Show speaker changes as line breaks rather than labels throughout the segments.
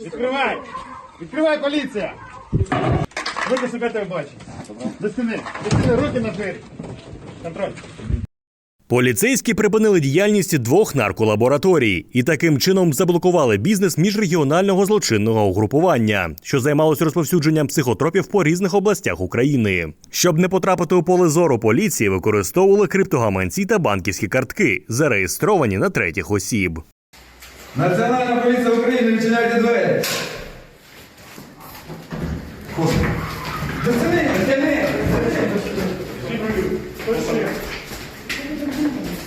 Відкривай! Відкривай, поліція! Руки себе тебе бачить. До стіни. До стіни, руки на двері. Контроль.
Поліцейські припинили діяльність двох нарколабораторій і таким чином заблокували бізнес міжрегіонального злочинного угрупування, що займалось розповсюдженням психотропів по різних областях України. Щоб не потрапити у поле зору поліції, використовували криптогаманці та банківські картки, зареєстровані на третіх осіб.
Національна поліція України, відчиняйте двері. Зацени, зацени.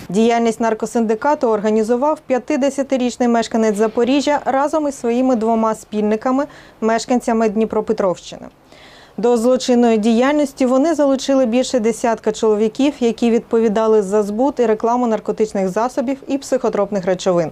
Діяльність наркосиндикату організував 50-річний мешканець Запоріжжя разом із своїми двома спільниками, мешканцями Дніпропетровщини. До злочинної діяльності вони залучили більше десятка чоловіків, які відповідали за збут і рекламу наркотичних засобів і психотропних речовин.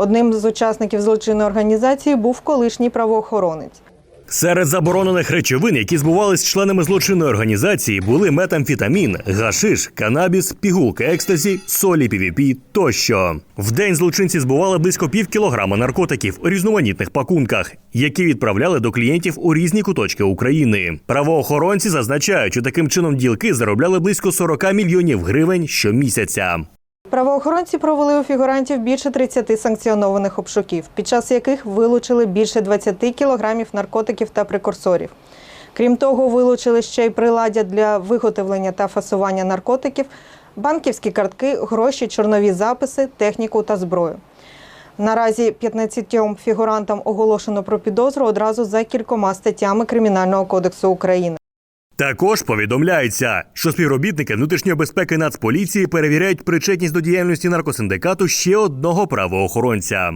Одним з учасників злочинної організації був колишній правоохоронець.
Серед заборонених речовин, які збувались членами злочинної організації, були метамфетамін, гашиш, канабіс, пігулки екстазі, солі PVP тощо. В день злочинці збували близько пів кілограма наркотиків у різноманітних пакунках, які відправляли до клієнтів у різні куточки України. Правоохоронці зазначають, що таким чином ділки заробляли близько 40 мільйонів гривень щомісяця.
Правоохоронці провели у фігурантів більше 30 санкціонованих обшуків, під час яких вилучили більше 20 кілограмів наркотиків та прекурсорів. Крім того, вилучили ще й приладдя для виготовлення та фасування наркотиків, банківські картки, гроші, чорнові записи, техніку та зброю. Наразі 15 фігурантам оголошено про підозру одразу за кількома статтями Кримінального кодексу України.
Також повідомляється, що співробітники внутрішньої безпеки Нацполіції перевіряють причетність до діяльності наркосиндикату ще одного правоохоронця.